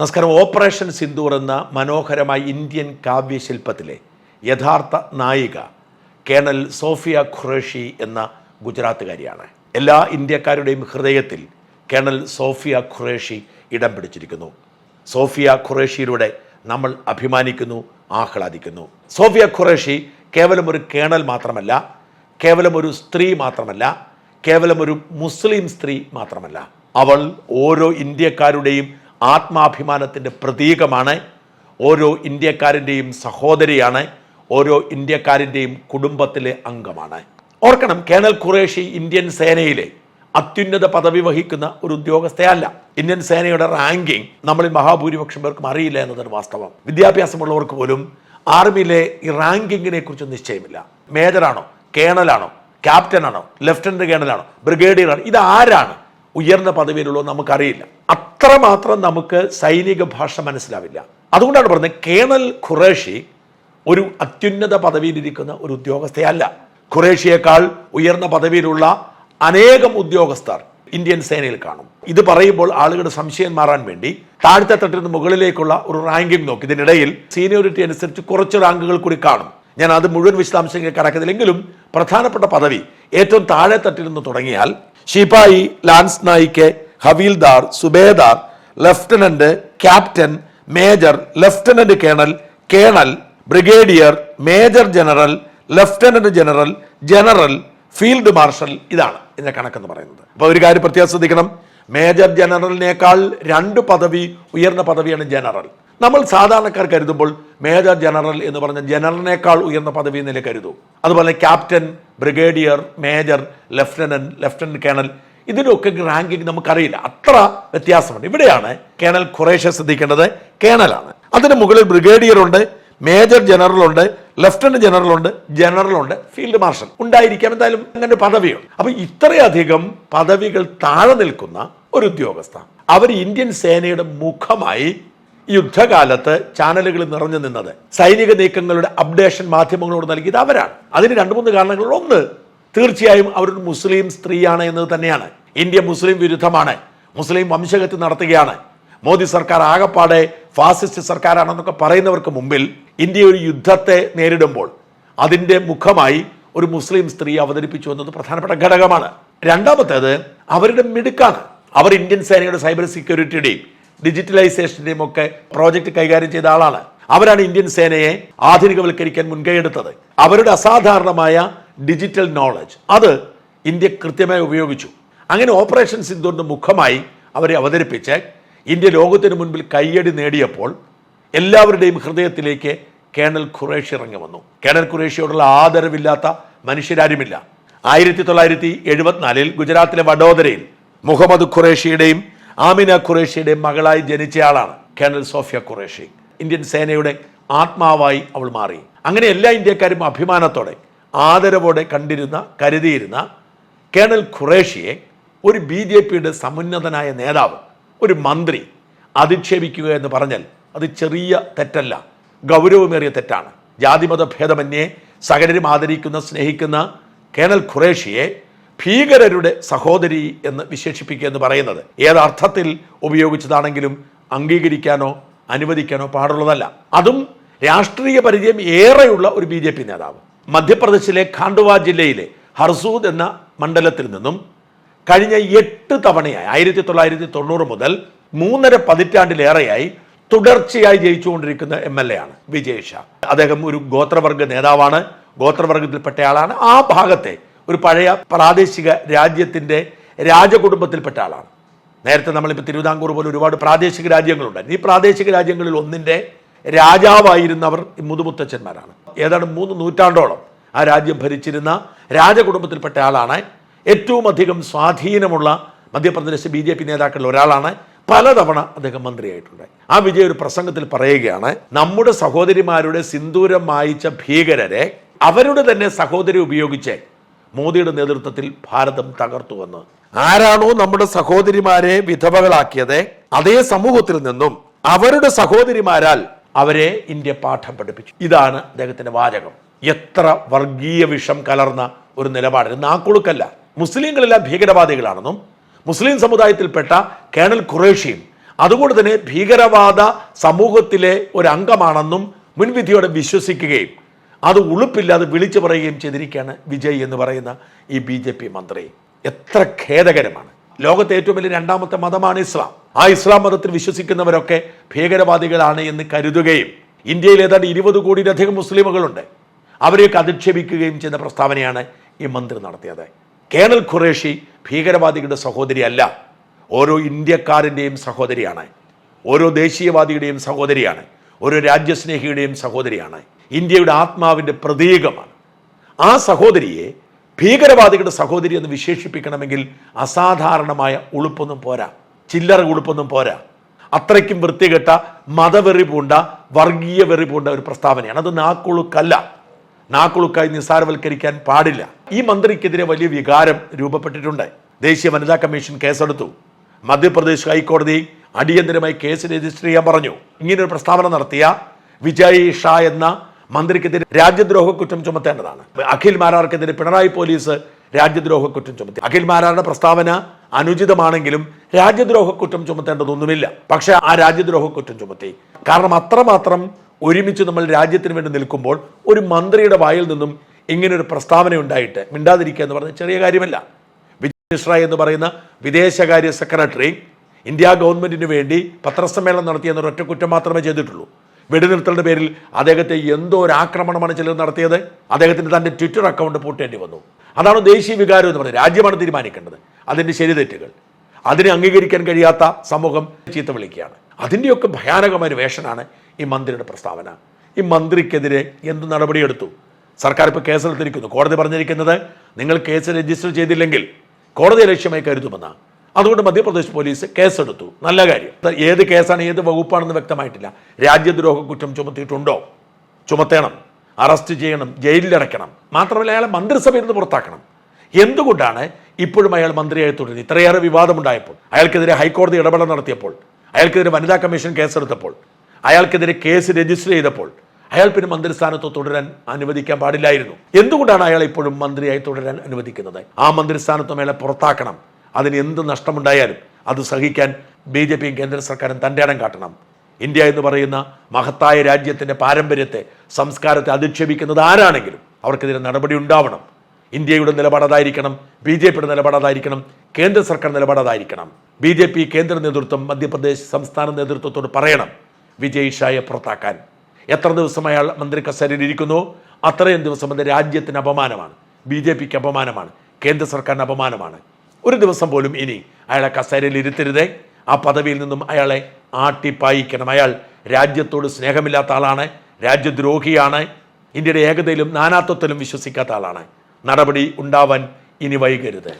നമസ്കാരം. ഓപ്പറേഷൻ സിന്ദൂർ എന്ന മനോഹരമായ ഇന്ത്യൻ കാവ്യശില്പത്തിലെ യഥാർത്ഥ നായിക കേണൽ സോഫിയ ഖുറേഷി എന്ന ഗുജറാത്തുകാരിയാണ്. എല്ലാ ഇന്ത്യക്കാരുടെയും ഹൃദയത്തിൽ കേണൽ സോഫിയ ഖുറേഷി ഇടം പിടിച്ചിരിക്കുന്നു. സോഫിയ ഖുറേഷിയിലൂടെ നമ്മൾ അഭിമാനിക്കുന്നു ആഹ്ലാദിക്കുന്നു. സോഫിയ ഖുറേഷി കേവലം ഒരു കേണൽ മാത്രമല്ല കേവലം ഒരു സ്ത്രീ മാത്രമല്ല കേവലം ഒരു മുസ്ലിം സ്ത്രീ മാത്രമല്ല. അവൾ ഓരോ ഇന്ത്യക്കാരുടെയും ആത്മാഭിമാനത്തിന്റെ പ്രതീകമാണ്. ഓരോ ഇന്ത്യക്കാരന്റെയും സഹോദരിയാണ്. ഓരോ ഇന്ത്യക്കാരന്റെയും കുടുംബത്തിലെ അംഗമാണ്. ഓർക്കണം കേണൽ ഖുറേഷി ഇന്ത്യൻ സേനയിലെ അത്യുന്നത പദവി വഹിക്കുന്ന ഒരു ഉദ്യോഗസ്ഥയല്ല. ഇന്ത്യൻ സേനയുടെ റാങ്കിങ് നമ്മളിൽ മഹാഭൂരിപക്ഷം പേർക്കും അറിയില്ല എന്നതാണ് വാസ്തവം. വിദ്യാഭ്യാസമുള്ളവർക്ക് പോലും ആർമിയിലെ ഈ റാങ്കിങ്ങിനെ കുറിച്ച് നിശ്ചയമില്ല. മേജറാണോ? കേണലാണോ? ക്യാപ്റ്റനാണോ? ലെഫ്റ്റനന്റ് കേണലാണോ? ബ്രിഗേഡിയറാണോ? ഇത് ആരാണ് ഉയർന്ന പദവിയിലുള്ളോ നമുക്കറിയില്ല. അത്രമാത്രം നമുക്ക് സൈനിക ഭാഷ മനസ്സിലാവില്ല. അതുകൊണ്ടാണ് പറഞ്ഞത് കേണൽ ഖുറേഷി ഒരു അത്യുന്നത പദവിയിലിരിക്കുന്ന ഒരു ഉദ്യോഗസ്ഥയല്ല. ഖുറേഷിയേക്കാൾ ഉയർന്ന പദവിയിലുള്ള അനേകം ഉദ്യോഗസ്ഥർ ഇന്ത്യൻ സേനയിൽ കാണും. ഇത് പറയുമ്പോൾ ആളുകളുടെ സംശയം മാറാൻ വേണ്ടി താഴ്ത്ത തട്ടിന് മുകളിലേക്കുള്ള ഒരു റാങ്കിംഗ് നോക്കി. ഇതിനിടയിൽ സീനിയോറിറ്റി അനുസരിച്ച് കുറച്ച് റാങ്കുകൾ കൂടി കാണും. ഞാൻ അത് മുഴുവൻ വിശദാംശങ്ങൾ കടക്കുന്നില്ലെങ്കിലും പ്രധാനപ്പെട്ട പദവി ഏറ്റവും താഴെ തട്ടിൽ നിന്ന് തുടങ്ങിയാൽ ഷിപായി ലാൻസ് നായിക്ക് ഹവീൽദാർ Subedar lieutenant captain major lieutenant colonel colonel brigadier major general lieutenant general general field marshal ഇതാണ് ഇതിന്റെ കണക്കെന്ന് പറയുന്നത്. അപ്പോൾ ഒരു കാര്യം പ്രത്യേകം ശ്രദ്ധിക്കണം. മേജർ ജനറലിനേക്കാൾ രണ്ട് പദവി ഉയർന്ന പദവിയാണ് ജനറൽ. നമ്മൾ സാധാരണക്കാർ കരുതുമ്പോൾ മേജർ ജനറൽ എന്ന് പറഞ്ഞ ജനറലിനേക്കാൾ ഉയർന്ന പദവി എന്നല്ലേ കരുതും. അതുപോലെ captain brigadier major lieutenant lieutenant colonel. ഇതിലൊക്കെ റാങ്കിങ് നമുക്കറിയില്ല. അത്ര വ്യത്യാസമുണ്ട്. ഇവിടെയാണ് കേണൽ കുറേശ്ശെ ശ്രദ്ധിക്കേണ്ടത്. കേണലാണ്. അതിന് മുകളിൽ ബ്രിഗേഡിയർ ഉണ്ട് മേജർ ജനറൽ ഉണ്ട് ലഫ്റ്റനന്റ് ജനറൽ ഉണ്ട് ജനറൽ ഉണ്ട് ഫീൽഡ് മാർഷൽ. ഉണ്ടായിരിക്കാം. എന്തായാലും അങ്ങനെ പദവിയുണ്ട്. അപ്പൊ ഇത്രയധികം പദവികൾ താഴെ നിൽക്കുന്ന ഒരു ഉദ്യോഗസ്ഥ. അവർ ഇന്ത്യൻ സേനയുടെ മുഖമായി യുദ്ധകാലത്ത് ചാനലുകൾ നിറഞ്ഞു നിന്നത്. സൈനിക നീക്കങ്ങളുടെ അപ്ഡേഷൻ മാധ്യമങ്ങളോട് നൽകിയത് അവരാണ്. അതിന് രണ്ട് മൂന്ന് കാരണങ്ങളിൽ ഒന്ന് തീർച്ചയായും അവരൊരു മുസ്ലിം സ്ത്രീയാണ് എന്നത് തന്നെയാണ്. ഇന്ത്യ മുസ്ലിം വിരുദ്ധമാണ്. മുസ്ലിം വംശഹത്യ നടത്തുകയാണ്. മോദി സർക്കാർ ആകപ്പാടെ ഫാസിസ്റ്റ് സർക്കാരാണെന്നൊക്കെ പറയുന്നവർക്ക് മുമ്പിൽ ഇന്ത്യ ഒരു യുദ്ധത്തെ നേരിടുമ്പോൾ അതിന്റെ മുഖമായി ഒരു മുസ്ലിം സ്ത്രീ അവതരിപ്പിച്ചു എന്നത് പ്രധാനപ്പെട്ട ഘടകമാണ്. രണ്ടാമത്തേത് അവരുടെ മിടുക്കാണ്. അവർ ഇന്ത്യൻ സേനയുടെ സൈബർ സെക്യൂരിറ്റിയുടെയും ഡിജിറ്റലൈസേഷന്റെയും ഒക്കെ പ്രോജക്റ്റ് കൈകാര്യം ചെയ്ത ആളാണ്. അവരാണ് ഇന്ത്യൻ സേനയെ ആധുനികവൽക്കരിക്കാൻ മുൻകൈയെടുത്തത്. അവരുടെ അസാധാരണമായ ഡിജിറ്റൽ നോളജ് അത് ഇന്ത്യ കൃത്യമായി ഉപയോഗിച്ചു. അങ്ങനെ ഓപ്പറേഷൻ സിന്ധുവിന്റെ മുഖമായി അവരെ അവതരിപ്പിച്ച് ഇന്ത്യ ലോകത്തിന് മുൻപിൽ കയ്യടി നേടിയപ്പോൾ എല്ലാവരുടെയും ഹൃദയത്തിലേക്ക് കേണൽ ഖുറേഷി ഇറങ്ങി വന്നു. കേണൽ ഖുറേഷിയോടുള്ള ആദരവില്ലാത്ത മനുഷ്യരാരുമില്ല. ആയിരത്തി തൊള്ളായിരത്തി എഴുപത്തിനാലിൽ ഗുജറാത്തിലെ വഡോദരയിൽ മുഹമ്മദ് ഖുറേഷിയുടെയും ആമിന ഖുറേഷിയുടെ മകളായി ജനിച്ചയാളാണ് കേണൽ സോഫിയ ഖുറേഷി. ഇന്ത്യൻ സേനയുടെ ആത്മാവായി അവൾ മാറി. അങ്ങനെ എല്ലാ ഇന്ത്യക്കാരും അഭിമാനത്തോടെ ആദരവോടെ കണ്ടിരുന്ന കരുതിയിരുന്ന കേണൽ ഖുറേഷിയെ ഒരു ബി ജെ പിയുടെ സമുന്നതനായ നേതാവ് ഒരു മന്ത്രി അധിക്ഷേപിക്കുക എന്ന് പറഞ്ഞാൽ അത് ചെറിയ തെറ്റല്ല ഗൗരവമേറിയ തെറ്റാണ്. ജാതിമത ഭേദമന്യേ സകലരും ആദരിക്കുന്ന സ്നേഹിക്കുന്ന കേണൽ ഖുറേഷിയെ ഭീകരരുടെ സഹോദരി എന്ന് വിശേഷിപ്പിക്കുക എന്ന് പറയുന്നത്. ഏതർത്ഥത്തിൽ ഉപയോഗിച്ചതാണെങ്കിലും അംഗീകരിക്കാനോ അനുവദിക്കാനോ പാടുള്ളതല്ല. അതും രാഷ്ട്രീയ പരിചയം ഏറെയുള്ള ഒരു ബി ജെ പി നേതാവ്. മധ്യപ്രദേശിലെ ഖാണ്ഡുവ ജില്ലയിലെ ഹർസൂദ് എന്ന മണ്ഡലത്തിൽ നിന്നും കഴിഞ്ഞ എട്ട് തവണയായി ആയിരത്തി തൊള്ളായിരത്തി തൊണ്ണൂറ് മുതൽ മൂന്നര പതിറ്റാണ്ടിലേറെയായി തുടർച്ചയായി ജയിച്ചുകൊണ്ടിരിക്കുന്ന എം എൽ എ ആണ് വിജയ് ഷാ. അദ്ദേഹം ഒരു ഗോത്രവർഗ നേതാവാണ്. ഗോത്രവർഗത്തിൽപ്പെട്ടയാളാണ്. ആ ഭാഗത്തെ ഒരു പഴയ പ്രാദേശിക രാജ്യത്തിന്റെ രാജകുടുംബത്തിൽപ്പെട്ട ആളാണ്. നേരത്തെ നമ്മളിപ്പോൾ തിരുവിതാംകൂർ പോലെ ഒരുപാട് പ്രാദേശിക രാജ്യങ്ങളുണ്ട് ഈ പ്രാദേശിക രാജ്യങ്ങളിൽ ഒന്നിന്റെ രാജാവായിരുന്നവർ മുതുമുത്തച്ഛന്മാരാണ്. ഏതാണ്ട് മൂന്ന് നൂറ്റാണ്ടോളം ആ രാജ്യം ഭരിച്ചിരുന്ന രാജകുടുംബത്തിൽപ്പെട്ട ആളാണ്. ഏറ്റവും അധികം സ്വാധീനമുള്ള മധ്യപ്രദേശ് ബി ജെ പി നേതാക്കളിൽ ഒരാളാണ്. പലതവണ അദ്ദേഹം മന്ത്രിയായിട്ടുണ്ട്. ആ വിജയ് ഒരു പ്രസംഗത്തിൽ പറയുകയാണ് നമ്മുടെ സഹോദരിമാരുടെ സിന്ദൂരം മായിച്ച ഭീകരരെ അവരുടെ തന്നെ സഹോദരി ഉപയോഗിച്ച് മോദിയുടെ നേതൃത്വത്തിൽ ഭാരതം തകർത്തുവെന്ന്. ആരാണോ നമ്മുടെ സഹോദരിമാരെ വിധവകളാക്കിയത് അതേ സമൂഹത്തിൽ നിന്നും അവരുടെ സഹോദരിമാരാൽ അവരെ ഇന്ത്യ പാഠം പഠിപ്പിച്ചു. ഇതാണ് അദ്ദേഹത്തിന്റെ വാചകം. എത്ര വർഗീയ വിഷം കലർന്ന ഒരു നിലപാട്. ഇത് നാക്കുളുക്കല്ല മുസ്ലിങ്ങളെല്ലാം ഭീകരവാദികളാണെന്നും മുസ്ലിം സമുദായത്തിൽപ്പെട്ട കേണൽ ഖുറേഷിയും അതുകൊണ്ട് തന്നെ ഭീകരവാദ സമൂഹത്തിലെ ഒരു അംഗമാണെന്നും മുൻവിധിയോടെ വിശ്വസിക്കുകയും അത് ഉളുപ്പില്ലാതെ വിളിച്ചു പറയുകയും ചെയ്തിരിക്കുകയാണ് വിജയ് എന്ന് പറയുന്ന ഈ ബി ജെ പി മന്ത്രി. എത്ര ഖേദകരമാണ്. ലോകത്തെ ഏറ്റവും വലിയ രണ്ടാമത്തെ മതമാണ് ഇസ്ലാം. ആ ഇസ്ലാം മതത്തിൽ വിശ്വസിക്കുന്നവരൊക്കെ ഭീകരവാദികളാണ് എന്ന് കരുതുകയും ഇന്ത്യയിൽ ഏതാണ്ട് ഇരുപത് കോടിയിലധികം മുസ്ലിമുകളുണ്ട്. അവരെയൊക്കെ അധിക്ഷേപിക്കുകയും ചെയ്യുന്ന പ്രസ്താവനയാണ് ഈ മന്ത്രി നടത്തിയത്. കേണൽ ഖുറേഷി ഭീകരവാദികളുടെ സഹോദരിയല്ല. ഓരോ ഇന്ത്യക്കാരന്റെയും സഹോദരിയാണ്. ഓരോ ദേശീയവാദിയുടെയും സഹോദരിയാണ്. ഓരോ രാജ്യസ്നേഹിയുടെയും സഹോദരിയാണ്. ഇന്ത്യയുടെ ആത്മാവിന്റെ പ്രതീകമാണ്. ആ സഹോദരിയെ ഭീകരവാദികളുടെ സഹോദരി എന്ന് വിശേഷിപ്പിക്കണമെങ്കിൽ അസാധാരണമായ ഉളുപ്പൊന്നും പോരാ. ചില്ലറ ഉളുപ്പൊന്നും പോരാ. അത്രയ്ക്കും വൃത്തികെട്ട മതവെറി പൂണ്ട വർഗീയ വെറി പൂണ്ട ഒരു പ്രസ്താവനയാണ്. അത് നാക്കുളുക്കല്ല. നാക്കുളുക്കായി നിസ്സാരവൽക്കരിക്കാൻ പാടില്ല. ഈ മന്ത്രിക്കെതിരെ വലിയ വികാരം രൂപപ്പെട്ടിട്ടുണ്ട്. ദേശീയ വനിതാ കമ്മീഷൻ കേസെടുത്തു. മധ്യപ്രദേശ് ഹൈക്കോടതി അടിയന്തരമായി കേസ് രജിസ്റ്റർ ചെയ്യാൻ പറഞ്ഞു. ഇങ്ങനൊരു പ്രസ്താവന നടത്തിയ വിജയ് ഷാ എന്ന മന്ത്രിക്കെതിരെ രാജ്യദ്രോഹ കുറ്റം ചുമത്തേണ്ടതാണ്. അഖിൽ മാരാർക്കെതിരെ പിണറായി പോലീസ് രാജ്യദ്രോഹ കുറ്റം ചുമത്തി. അഖിൽ മാരാരുടെ പ്രസ്താവന അനുചിതമാണെങ്കിലും രാജ്യദ്രോഹ കുറ്റം ചുമത്തേണ്ടതൊന്നുമില്ല. പക്ഷെ ആ രാജ്യദ്രോഹ കുറ്റം ചുമത്തി. കാരണം അത്രമാത്രം ഒരുമിച്ച് നമ്മൾ രാജ്യത്തിന് വേണ്ടി നിൽക്കുമ്പോൾ ഒരു മന്ത്രിയുടെ വായിൽ നിന്നും ഇങ്ങനൊരു പ്രസ്താവന ഉണ്ടായിട്ട് മിണ്ടാതിരിക്കുക എന്ന് പറഞ്ഞ ചെറിയ കാര്യമല്ല. വിജയ് മിശ്ര എന്ന് പറയുന്ന വിദേശകാര്യ സെക്രട്ടറി ഇന്ത്യ ഗവൺമെന്റിന് വേണ്ടി പത്രസമ്മേളനം നടത്തിയെന്ന ഒറ്റ കുറ്റം മാത്രമേ ചെയ്തിട്ടുള്ളൂ. വെടിനിർത്തലിന്റെ പേരിൽ അദ്ദേഹത്തെ എന്തോ ഒരു ആക്രമണമാണ് ചിലർ നടത്തിയത്. അദ്ദേഹത്തിന്റെ തന്റെ ട്വിറ്റർ അക്കൗണ്ട് പൂട്ടേണ്ടി വന്നു. അതാണ് ദേശീയ വികാരം എന്ന് പറയുന്നത് രാജ്യമാണ് തീരുമാനിക്കേണ്ടത്. അതിന്റെ ശരിതെറ്റുകൾ. അതിനെ അംഗീകരിക്കാൻ കഴിയാത്ത സമൂഹം ചീത്ത വിളിക്കുകയാണ്. അതിന്റെയൊക്കെ ഭയാനകമായ ഒരു വേഷനാണ് ഈ മന്ത്രിയുടെ പ്രസ്താവന. ഈ മന്ത്രിക്കെതിരെ എന്ത് നടപടിയെടുത്തു സർക്കാർ ഇപ്പോൾ കേസെടുത്തിരിക്കുന്നു കോടതി പറഞ്ഞിരിക്കുന്നത് നിങ്ങൾ കേസ് രജിസ്റ്റർ ചെയ്തില്ലെങ്കിൽ കോടതി ലക്ഷ്യമായി കരുതുമെന്നാണ്. അതുകൊണ്ട് മധ്യപ്രദേശ് പോലീസ് കേസെടുത്തു. നല്ല കാര്യം. ഏത് കേസാണ് ഏത് വകുപ്പാണെന്ന് വ്യക്തമായിട്ടില്ല. രാജ്യദ്രോഹ കുറ്റം ചുമത്തിയിട്ടുണ്ടോ? ചുമത്തേണം. അറസ്റ്റ് ചെയ്യണം. ജയിലിലടയ്ക്കണം. മാത്രമല്ല അയാളെ മന്ത്രിസഭയിൽ നിന്ന് പുറത്താക്കണം. എന്തുകൊണ്ടാണ് ഇപ്പോഴും അയാൾ മന്ത്രിയായി തുടരുന്നത്? ഇത്രയേറെ വിവാദമുണ്ടായപ്പോൾ അയാൾക്കെതിരെ ഹൈക്കോടതി ഇടപെടൽ നടത്തിയപ്പോൾ അയാൾക്കെതിരെ വനിതാ കമ്മീഷൻ കേസെടുത്തപ്പോൾ അയാൾക്കെതിരെ കേസ് രജിസ്റ്റർ ചെയ്തപ്പോൾ അയാൾ പിന്നെ മന്ത്രിസ്ഥാനത്ത് തുടരാൻ അനുവദിക്കാൻ പാടില്ലായിരുന്നു. എന്തുകൊണ്ടാണ് അയാൾ ഇപ്പോഴും മന്ത്രിയായി തുടരാൻ അനുവദിക്കുന്നത്? ആ മന്ത്രിസ്ഥാനത്തും അയാളെ പുറത്താക്കണം. അതിന് എന്ത് നഷ്ടമുണ്ടായാലും അത് സഹിക്കാൻ ബി ജെ പിയും കേന്ദ്ര സർക്കാരും തന്റെ ഇടം കാട്ടണം. ഇന്ത്യ എന്ന് പറയുന്ന മഹത്തായ രാജ്യത്തിന്റെ പാരമ്പര്യത്തെ സംസ്കാരത്തെ അധിക്ഷേപിക്കുന്നത് ആരാണെങ്കിലും അവർക്കെതിരെ നടപടി ഉണ്ടാവണം. ഇന്ത്യയുടെ നിലപാടതായിരിക്കണം ബി ജെ പിയുടെ നിലപാടതായിരിക്കണം കേന്ദ്ര സർക്കാർ നിലപാടതായിരിക്കണം ബി ജെ പി കേന്ദ്ര നേതൃത്വം മധ്യപ്രദേശ് സംസ്ഥാന നേതൃത്വത്തോട് പറയണം വിജയ് ഷായെ പുറത്താക്കാൻ. എത്ര ദിവസം അയാൾ മന്ത്രി കസേരയിൽ ഇരിക്കുന്നു? അത്രയും ദിവസം അത് രാജ്യത്തിന് അപമാനമാണ് ബി ജെ പിക്ക് അപമാനമാണ് കേന്ദ്ര സർക്കാരിന് അപമാനമാണ്. ഒരു ദിവസം പോലും ഇനി അയാളെ കസേരയിൽ ഇരുത്തരുതേ. ആ പദവിയിൽ നിന്നും അയാളെ ആട്ടിപ്പായിക്കണം അയാൾ രാജ്യത്തോട് സ്നേഹമില്ലാത്ത ആളാണ് രാജ്യദ്രോഹിയാണ് ഇന്ത്യയുടെ ഏകതയിലും നാനാത്വത്തിലും വിശ്വസിക്കാത്ത ആളാണ്. നടപടി ഉണ്ടാവാൻ ഇനി വൈകരുത്.